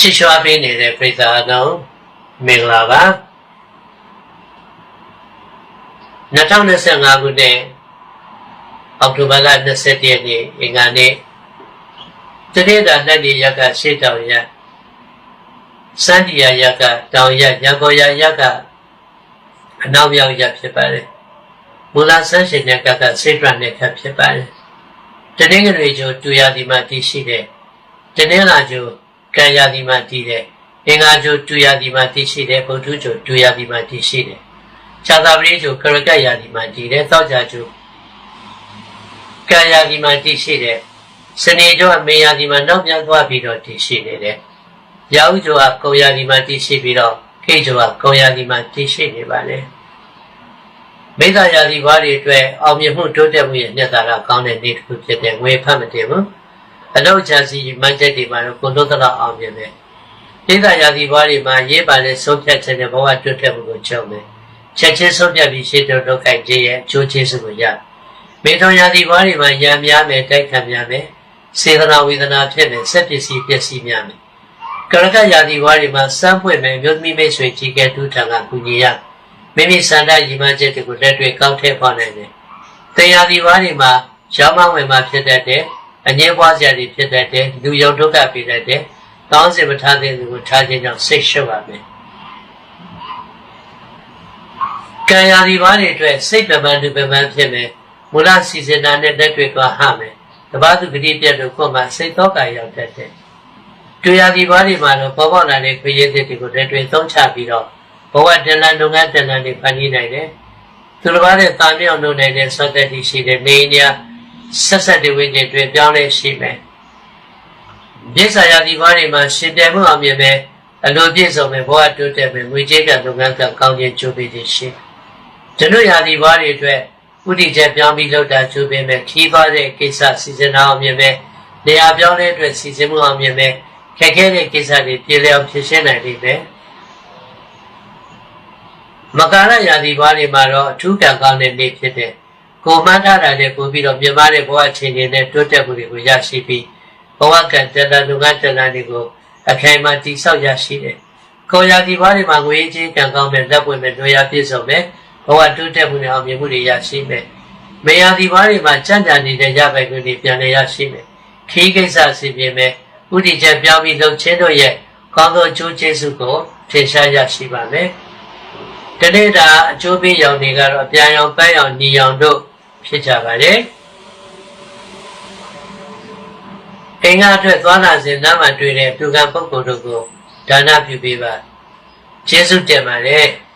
ချစ်ရွှာပေးနေတဲ့ပြိဿအကောင်မင်္ဂလာပါ2025ခုနှစ်အောက်တိုဘာလ21ရက်နေ့အင်္ဂါနေ့တတိယလက်ဒီရက်ကရှေ့တောင်ရက်စန္ဒီယာရက်ကတောင်ရက်ရန်ကုန်ရရက်ကအနောက်မြောက်ရက်ဖြစ်ပါတယ်မူလဆန်းရှင်ရက်ကကစိတ်ရနဲ့ခတ်ဖြစ်ပါတယ်တနင်္ဂနွေကျိုတူရဒီမှာတည်ရှိတဲ့တနင်္လာကျို ကံရဒီမှာတည်တဲ့အင်္ဂါကျိုတူရဒီမှာတည်ရှိတဲ့ဗုဒ္ဓကျိုတူရဒီမှာတည်ရှိတယ်ခြာသာပရိကျိုကရကတ်ရဒီမှာတည်တဲ့သောကြကျိုကံရဒီမှာတည်ရှိတဲ့စနေကျိုအမေရဒီမှာနောက်ပြန်သွားပြီးတော့တည်ရှိနေတယ်ရာဟုကျိုကကုံရဒီမှာတည်ရှိပြီးတော့ခေကျိုကကုံရဒီမှာတည်ရှိနေပါလေမိစ္ဆာယာဒီဘာတွေအတွက်အောင်မြင်မှုတိုးတက်မှုရဲ့ညတာကကောင်းတဲ့နေ့တစ်ခုဖြစ်တဲ့ငွေဖတ်မတင်ဘူး အလောက်ချာစီမှန်ချက်တွေမှာတော့ကိုလို့တော့အောင်မြင်တယ်မိစ္ဆာယာဒီဘာတွေမှာရေးပါတဲ့ဆုံးဖြတ်ချက်နဲ့ဘဝတိုးတက်မှုကိုကြုံတယ်ချက်ချင်းဆုံးဖြတ်ပြီးရှေ့တော့လောက်ကိုက်ခြင်းရဲ့အကျိုးကျေးဇူးကိုရမေထောယာဒီဘာတွေမှာရံများမယ်တိုက်ခံများမယ်စေတနာဝေဒနာဖြစ်မယ်စက်ပစ္စည်းပစ္စည်းများမယ်ကရကယာဒီဘာတွေမှာစမ်းဖွင့်မယ်မြို့သမီးမိတ်ဆွေကြီးကဲတူထံကကူညီရမိမိစန္ဒရည်မှန်းချက်တွေကိုလက်တွေ့ကောက်ထည့်ပေါ်နိုင်တယ်။တရားဒီဘာတွေမှာရောင်းမဝင်မှာဖြစ်တတ်တယ်။ အငြင်းပွားစရာတွေဖြစ်တတ်တယ်။လူယုံဒုက္ခပြတတ်တယ်။ကောင်းစင်မထားတဲ့လူကိုထားခြင်းကြောင့်စိတ်ရှုပ်ပါမယ်။ကံရာဒီဘာတွေအတွက်စိတ်ပပန်းတူပပန်းဖြစ်မယ်။မူလစီစဉ်တာနဲ့လက်တွေ့သွားဟမယ်။တပတ်သူဂတိပြတ်လို့ကိုယ်မှာစိတ်သောကရောက်တတ်တယ်။တွေ့ရဒီဘာတွေမှာတော့ပေါ်ပေါက်လာတဲ့ခွေရည်တွေကိုလက်တွေ့သုံးချပြီးတော့ဘဝတလန်လုပ်ငန်းတလန်တွေဖန်တီးနိုင်တယ်။သူတစ်ပါးနဲ့တာမြောက်လုပ်နိုင်တဲ့ဆွတ်သက်ရှိတဲ့နေညာ ဆက်ဆက်တဲ့ဝိညာဉ်တွေပြောင်းလဲရှိမယ်။ပြည့်စာရာဒီဘာတွေမှာရှင်ပြိုင်မှုအောင်မြင်မယ်အလိုပြည့်စုံမယ်ဘဝတိုးတက်မယ်ငွေကြေးကလုပ်ငန်းကကောင်းခြင်းကြိုးပေးခြင်းရှိ။ကျွန်တော်ရာဒီဘာတွေအတွက်ဥတီချက်ပြောင်းပြီးလုပ်တာကြိုးပေးမယ်ခီးသွားတဲ့ကိစ္စစီစဉ်အောင်မြင်မယ်နေရာပြောင်းလဲအတွက်စီစဉ်မှုအောင်မြင်မယ်ခက်ခဲတဲ့ကိစ္စတွေပြေလည်အောင်ဖြေရှင်းနိုင်လိမ့်မယ်။မကာရယာဒီဘာတွေမှာတော့အထူးကံကောင်းတဲ့နေ့ဖြစ်တဲ့ ကိုမှန်းထားတာတဲ့ကိုပြီးတော့မြမတဲ့ဘဝအခြေအနေနဲ့တိုးတက်မှုတွေကိုရရှိပြီးဘဝကံတဏှာလူငန်းတဏှာတွေကိုအခိုင်အမာတည်ဆောက်ရရှိတယ်။ကိုယာဒီဘာတွေမှာငွေကြေးကံကောင်းတဲ့လက်ပွင့်မဲ့တို့ရပြည့်စုံမဲ့ဘဝတိုးတက်မှုနဲ့အောင်မြင်မှုတွေရရှိမယ်။မေယာဒီဘာတွေမှာကြံ့ကြံနေတဲ့ရပိုင်ခွင့်တွေပြန်လည်ရရှိမယ်။ခီးကိစ္စစီပြင်မဲ့ဥတီချက်ပြောင်းပြီးလှုပ်ချင်းတို့ရဲ့ကောင်းသောအကျိုးကျေးဇူးကိုထင်ရှားရရှိပါမယ်။တနေ့တာအကျိုးပေးရောင်တွေကတော့အပြန်ရောင်ပန်းရောင်ညီရောင်တို့ ဖြစ်ကြပါတယ်။အိမ်ကအတွက်သွားလာစဉ်နားမှာတွေ့တဲ့ပြုကံပုဂ္ဂိုလ်တို့ကိုဒါနပြုပေးပါ။ကျေးဇူးတင်ပါတယ်။